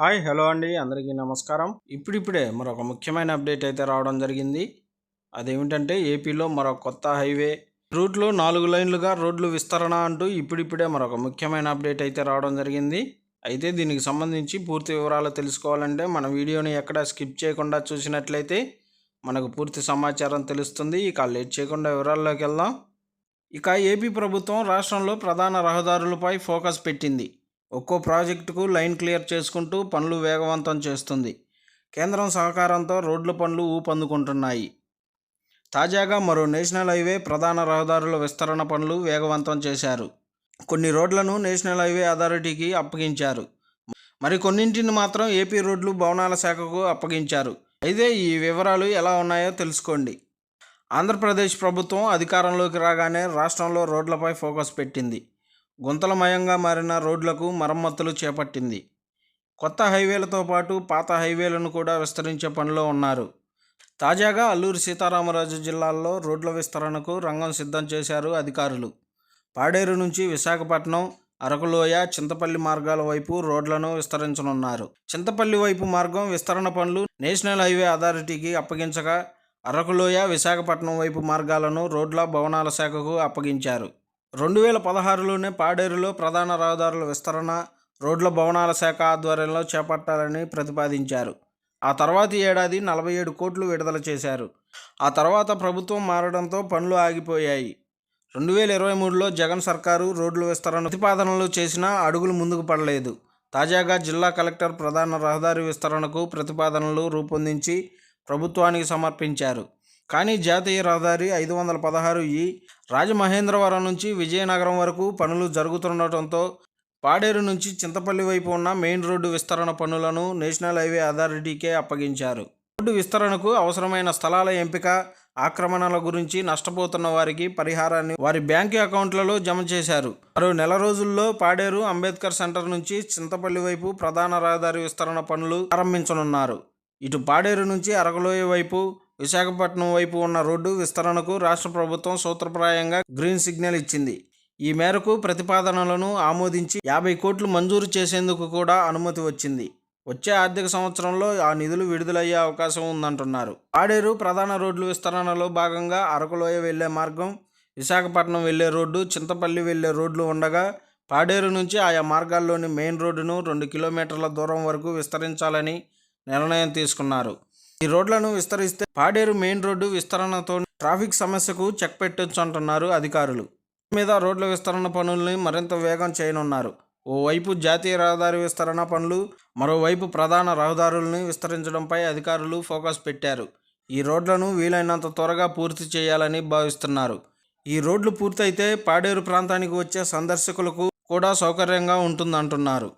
Hi hello అండి. అందరికీ నమస్కారం. ఇప్పుడిప్పుడే మరొక ముఖ్యమైన అప్డేట్ అయితే రావడం జరిగింది. అదేమిటంటే ఏపీలో మరొక కొత్త హైవే రూట్లో నాలుగు లైన్లుగా రోడ్లు విస్తరణ అంటూ ఇప్పుడిప్పుడే మరొక ముఖ్యమైన అప్డేట్ అయితే రావడం జరిగింది. అయితే దీనికి సంబంధించి పూర్తి వివరాలు తెలుసుకోవాలంటే మన వీడియోని ఎక్కడ స్కిప్ చేయకుండా చూసినట్లయితే మనకు పూర్తి సమాచారం తెలుస్తుంది. ఇక లేట్ చేయకుండా వివరాల్లోకి వెళ్దాం. ఇక ఏపీ ప్రభుత్వం రాష్ట్రంలో ప్రధాన రహదారులపై ఫోకస్ పెట్టింది. ఒక్కో ప్రాజెక్టుకు లైన్ క్లియర్ చేసుకుంటూ పనులు వేగవంతం చేస్తుంది. కేంద్రం సహకారంతో రోడ్ల పనులు ఊపందుకుంటున్నాయి. తాజాగా మరో నేషనల్ హైవే ప్రధాన రహదారుల విస్తరణ పనులు వేగవంతం చేశారు. కొన్ని రోడ్లను నేషనల్ హైవే అథారిటీకి అప్పగించారు. మరికొన్నింటిని మాత్రం ఏపీ రోడ్లు భవనాల శాఖకు అప్పగించారు. అయితే ఈ వివరాలు ఎలా ఉన్నాయో తెలుసుకోండి. ఆంధ్రప్రదేశ్ ప్రభుత్వం అధికారంలోకి రాగానే రాష్ట్రంలో రోడ్లపై ఫోకస్ పెట్టింది. గుంతలమయంగా మారిన రోడ్లకు మరమ్మతులు చేపట్టింది. కొత్త హైవేలతో పాటు పాత హైవేలను కూడా విస్తరించే పనిలో ఉన్నారు. తాజాగా అల్లూరు సీతారామరాజు జిల్లాల్లో రోడ్ల విస్తరణకు రంగం సిద్ధం చేశారు అధికారులు. పాడేరు నుంచి విశాఖపట్నం అరకులోయ చింతపల్లి మార్గాల వైపు రోడ్లను విస్తరించనున్నారు. చింతపల్లి వైపు మార్గం విస్తరణ పనులు నేషనల్ హైవే అథారిటీకి అప్పగించగా అరకులోయ విశాఖపట్నం వైపు మార్గాలను రోడ్ల భవనాల శాఖకు అప్పగించారు. రెండు వేల పదహారులోనే పాడేరులో ప్రధాన రహదారుల విస్తరణ రోడ్ల భవనాల శాఖ ఆధ్వర్యంలో చేపట్టాలని ప్రతిపాదించారు. ఆ తర్వాతి ఏడాది నలభై ఏడు కోట్లు విడుదల చేశారు. ఆ తర్వాత ప్రభుత్వం మారడంతో పనులు ఆగిపోయాయి. రెండు వేల ఇరవై మూడులో జగన్ సర్కారు రోడ్ల విస్తరణ ప్రతిపాదనలు చేసినా అడుగులు ముందుకు పడలేదు. తాజాగా జిల్లా కలెక్టర్ ప్రధాన రహదారి విస్తరణకు ప్రతిపాదనలు రూపొందించి ప్రభుత్వానికి సమర్పించారు. కానీ జాతీయ రహదారి ఐదు వందల పదహారు ఈ రాజమహేంద్రవరం నుంచి విజయనగరం వరకు పనులు జరుగుతుండటంతో పాడేరు నుంచి చింతపల్లి వైపు ఉన్న మెయిన్ రోడ్డు విస్తరణ పనులను నేషనల్ హైవే అథారిటీకే అప్పగించారు. రోడ్డు విస్తరణకు అవసరమైన స్థలాల ఎంపిక ఆక్రమణల గురించి నష్టపోతున్న వారికి పరిహారాన్ని వారి బ్యాంకు అకౌంట్లలో జమ చేశారు. మరో నెల రోజుల్లో పాడేరు అంబేద్కర్ సెంటర్ నుంచి చింతపల్లి వైపు ప్రధాన రహదారి విస్తరణ పనులు ప్రారంభించనున్నారు. ఇటు పాడేరు నుంచి అరగలోయ వైపు విశాఖపట్నం వైపు ఉన్న రోడ్డు విస్తరణకు రాష్ట్ర ప్రభుత్వం సూత్రప్రాయంగా గ్రీన్ సిగ్నల్ ఇచ్చింది. ఈ మేరకు ప్రతిపాదనలను ఆమోదించి యాభై కోట్లు మంజూరు చేసేందుకు కూడా అనుమతి వచ్చింది. వచ్చే ఆర్థిక సంవత్సరంలో ఆ నిధులు విడుదలయ్యే అవకాశం ఉందంటున్నారు. పాడేరు ప్రధాన రోడ్లు విస్తరణలో భాగంగా అరకులోయ వెళ్ళే మార్గం విశాఖపట్నం వెళ్ళే రోడ్డు చింతపల్లి వెళ్ళే రోడ్లు ఉండగా పాడేరు నుంచి ఆయా మార్గాల్లోని మెయిన్ రోడ్డును రెండు కిలోమీటర్ల దూరం వరకు విస్తరించాలని నిర్ణయం తీసుకున్నారు. ఈ రోడ్లను విస్తరిస్తే పాడేరు మెయిన్ రోడ్డు విస్తరణతో ట్రాఫిక్ సమస్యకు చెక్ పెట్టొచ్చు అంటున్నారు అధికారులు మీద రోడ్ల విస్తరణ పనుల్ని మరింత వేగం చేయనున్నారు. ఓవైపు జాతీయ రహదారి విస్తరణ పనులు మరోవైపు ప్రధాన రహదారుల్ని విస్తరించడంపై అధికారులు ఫోకస్ పెట్టారు. ఈ రోడ్లను వీలైనంత త్వరగా పూర్తి చేయాలని భావిస్తున్నారు. ఈ రోడ్లు పూర్తయితే పాడేరు ప్రాంతానికి వచ్చే సందర్శకులకు కూడా సౌకర్యంగా ఉంటుందంటున్నారు.